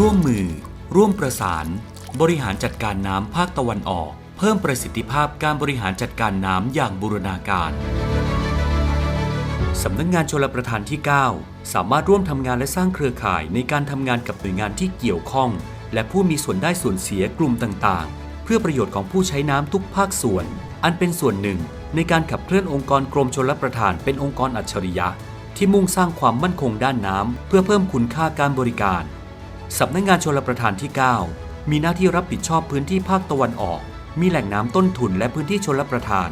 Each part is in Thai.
ร่วมมือ ร่วมประสาน บริหารจัดการน้ำภาคตะวันออก เพิ่มประสิทธิภาพการบริหารจัดการน้ำอย่างบูรณาการสำนักงงานชลประทานที่ 9 สามารถร่วมทำงานและสร้างเครือข่ายในการทำงานกับหน่วยงานที่เกี่ยวข้อง และผู้มีส่วนได้ส่วนเสียกลุ่มต่างๆ เพื่อประโยชน์ของผู้ใช้น้ำทุกภาคส่วน อันเป็นส่วนหนึ่ง ในการขับเคลื่อนองค์กรกรมชลประทานเป็นองค์กรอัจฉริยะ ที่มุ่งสร้างความมั่นคงด้านน้ำเพื่อเพิ่มคุณค่าการบริการ สำนักงานชลประทานที่ 9 มีหน้าที่รับผิดชอบพื้นที่ภาคตะวันออก มีแหล่งน้ำต้นทุนและพื้นที่ชลประทาน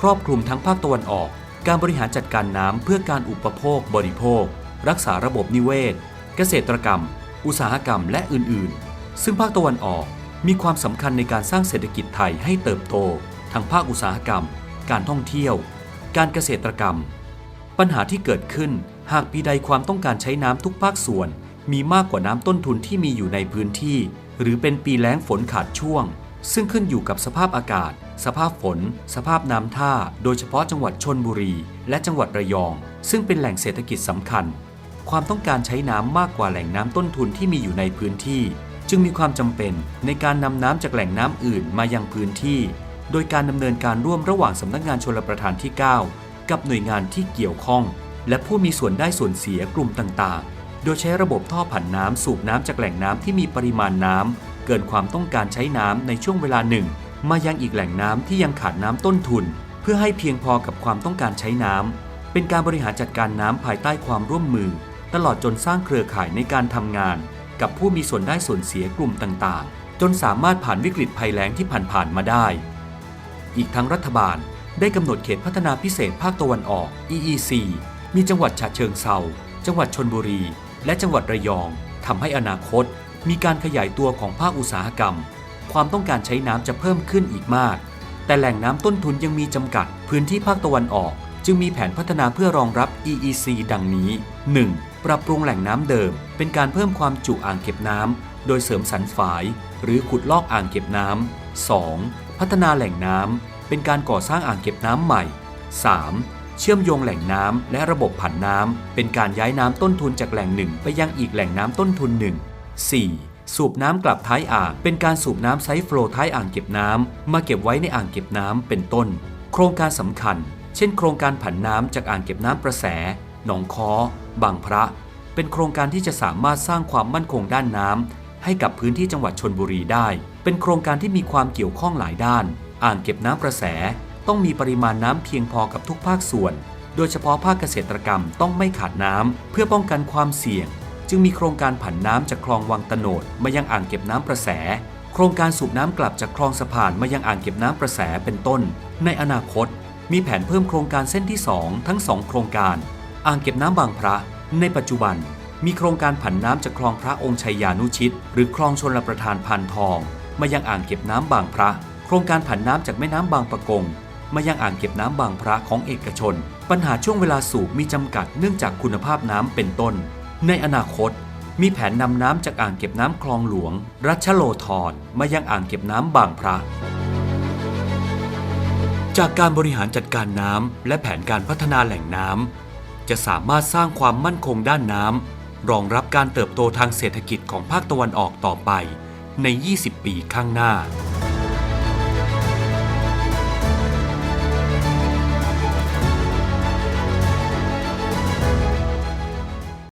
ครอบคลุมทั้งภาคตะวันออก การบริหารจัดการน้ำเพื่อการอุปโภค บริโภค รักษาระบบนิเวศ เกษตรกรรม อุตสาหกรรมและอื่นๆ ซึ่งภาคตะวันออกมีความสำคัญในการสร้างเศรษฐกิจไทยให้เติบโต ทั้งภาคอุตสาหกรรม การท่องเที่ยว การเกษตรกรรม ปัญหาที่เกิดขึ้นหากปีใดความต้องการใช้น้ำทุกภาคส่วน มีมากกว่าน้ำต้นทุนที่มีอยู่ในพื้นที่ หรือเป็นปีแล้งฝนขาดช่วง ซึ่งขึ้นอยู่กับสภาพอากาศ สภาพฝน สภาพน้ำท่า โดยเฉพาะจังหวัดชนบุรี และจังหวัดระยอง ซึ่งเป็นแหล่งเศรษฐกิจสำคัญ ความต้องการใช้น้ำมากกว่าแหล่งน้ำต้นทุนที่มีอยู่ในพื้นที่ จึงมีความจำเป็นในการนำน้ำจากแหล่งน้ำอื่นมายังพื้นที่ โดยการดำเนินการร่วมระหว่างสำนักงานชลประทานที่ 9 กับหน่วยงานที่เกี่ยวข้อง และผู้มีส่วนได้ส่วนเสียกลุ่มต่างๆ โดยใช้ระบบท่อผันน้ำสูบน้ำจากแหล่งน้ำที่มีปริมาณน้ำเกินความต้องการใช้น้ำในช่วงเวลาหนึ่ง มายังอีกแหล่งน้ำที่ยังขาดน้ำต้นทุน เพื่อให้เพียงพอกับความต้องการใช้น้ำเป็นการบริหารจัดการน้ำภายใต้ความร่วมมือ ตลอดจนสร้างเครือข่ายในการทำงาน กับผู้มีส่วนได้ส่วนเสียกลุ่มต่างๆ จนสามารถผ่านวิกฤตภัยแล้งที่ผ่านๆมาได้ อีกทั้งรัฐบาลได้กำหนดเขตพัฒนาพิเศษภาคตะวันออก EEC มีจังหวัดฉะเชิงเซาจังหวัดชนบุรี และจังหวัดระยองทำให้อนาคตมีการขยายตัวของภาคอุตสาหกรรม ความต้องการใช้น้ำจะเพิ่มขึ้นอีกมาก แต่แหล่งน้ำต้นทุนยังมีจำกัด พื้นที่ภาคตะวันออก จึงมีแผนพัฒนาเพื่อรองรับ EEC ดังนี้ 1. ปรับปรุงแหล่งน้ำเดิม เป็นการเพิ่มความจุอ่างเก็บน้ำโดยเสริมสันฝาย หรือขุดลอกอ่างเก็บน้ำ 2. พัฒนาแหล่งน้ำเป็นการก่อสร้างอ่างเก็บน้ำใหม่ 3. เชื่อมโยงแหล่งน้ำและระบบผันน้ำ เป็นการย้ายน้ำต้นทุนจากแหล่งหนึ่งไปยังอีกแหล่งน้ำต้นทุนหนึ่ง 4. สูบน้ำกลับท้ายอ่าง เป็นการสูบน้ำไซส์โฟลท้ายอ่างเก็บน้ำ มาเก็บไว้ในอ่างเก็บน้ำ เป็นต้น โครงการสำคัญ เช่น โครงการผันน้ำจากอ่างเก็บน้ำประแส หนองค้อบางพระ เป็นโครงการที่จะสามารถสร้างความมั่นคงด้านน้ำให้กับพื้นที่จังหวัดชนบุรีได้ เป็นโครงการที่มีความเกี่ยวข้องหลายด้าน อ่างเก็บน้ำประแส ต้องมีปริมาณน้ำเพียงพอกับทุกภาคส่วน โดยเฉพาะภาคเกษตรกรรมต้องไม่ขาดน้ำเพื่อป้องกันความเสี่ยง จึงมีโครงการผันน้ำจากคลองวังตโนดมายังอ่างเก็บน้ำประแส โครงการสูบน้ำกลับจากคลองสะพานมายังอ่างเก็บน้ำประแสเป็นต้น ในอนาคต มีแผนเพิ่มโครงการเส้นที่ 2 ทั้ง 2 โครงการ อ่างเก็บน้ำบางพระ ในปัจจุบัน มีโครงการผันน้ำจากคลองพระองค์ชัยยานุชิต หรือคลองชลประทานพานทอง มายังอ่างเก็บน้ำบางพระ โครงการผันน้ำจากแม่น้ำบางปะกง มายังอ่างเก็บน้ำบางพระของเอกชน ปัญหาช่วงเวลาสูบมีจำกัดเนื่องจากคุณภาพน้ำเป็นต้น ในอนาคต มีแผนนำน้ำจากอ่างเก็บน้ำคลองหลวง รัชโลธรมายังอ่างเก็บน้ำบางพระ จากการบริหารจัดการน้ำและแผนการพัฒนาแหล่งน้ำจะสามารถสร้างความมั่นคงด้านน้ำรองรับการเติบโตทางเศรษฐกิจของภาคตะวันออกต่อไปใน 20 ปีข้างหน้า